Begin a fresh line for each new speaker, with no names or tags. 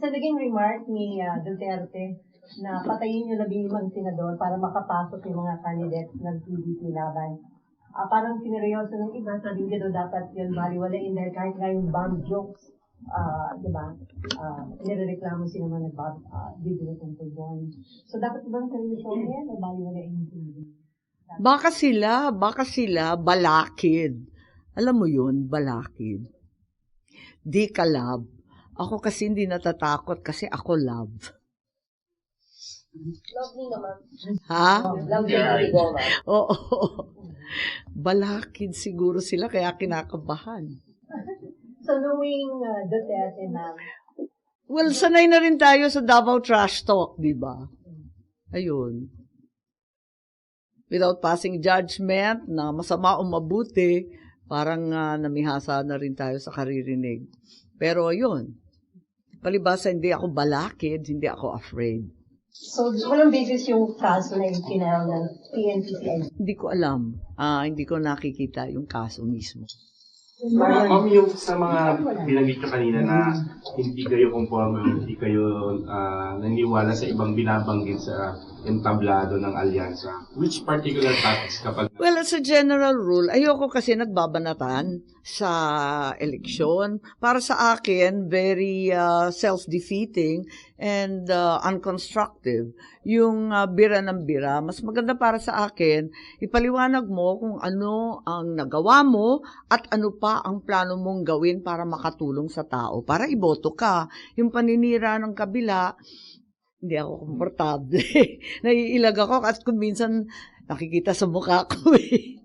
sa naging remark ni ah, Duterte na patayin yung labing limang senador para makapasok yung mga candidates ng PDP laban. Ah, parang sineryoso ng iba, sabi daw dapat yun baliwalain dahil kahit nga yung bomb jokes, ah, di ba, ah, nirereklamo sila mga nag-bomb, ah, bibili tungkol doon. So dapat bang seryoso yan o baliwalain yung sinabi?
Baka sila, baka sila balakid. Alam mo yun, balakid. Di ka love. Ako kasi hindi natatakot kasi ako love.
Lovely naman.
Ha?
Lovely naman.
Oo. Balakid siguro sila kaya kinakabahan.
So knowing uh, Duterte, ma'am,
Well, sanay na rin tayo sa Davao Trash Talk, di ba? Ayun. Without passing judgment na masama o mabuti, parang ah, namihasa na rin tayo sa karirinig. Pero ayun, palibasa hindi ako balakid, hindi ako afraid.
so walang basis yung kaso na yung kinarang ng PNP
Hindi ko alam. Ah, hindi ko nakikita yung kaso mismo.
Ma'am, yung sa mga binanggit nyo kanina na hindi kayo conforme, hindi kayo ah, naniwala sa ibang binabanggit sa entablado ng alyansa. Which particular topics kapag
Well, as a general rule, ayoko kasi nagbabanatan sa eleksyon. Para sa akin, very uh, self-defeating and uh, unconstructive. Yung uh, bira ng bira, mas maganda para sa akin, ipaliwanag mo kung ano ang nagawa mo at ano pa ang plano mong gawin para makatulong sa tao, para iboto ka. Yung paninira ng kabila, hindi ako komportable. Naiilag ako at kung minsan nakikita sa mukha ko eh.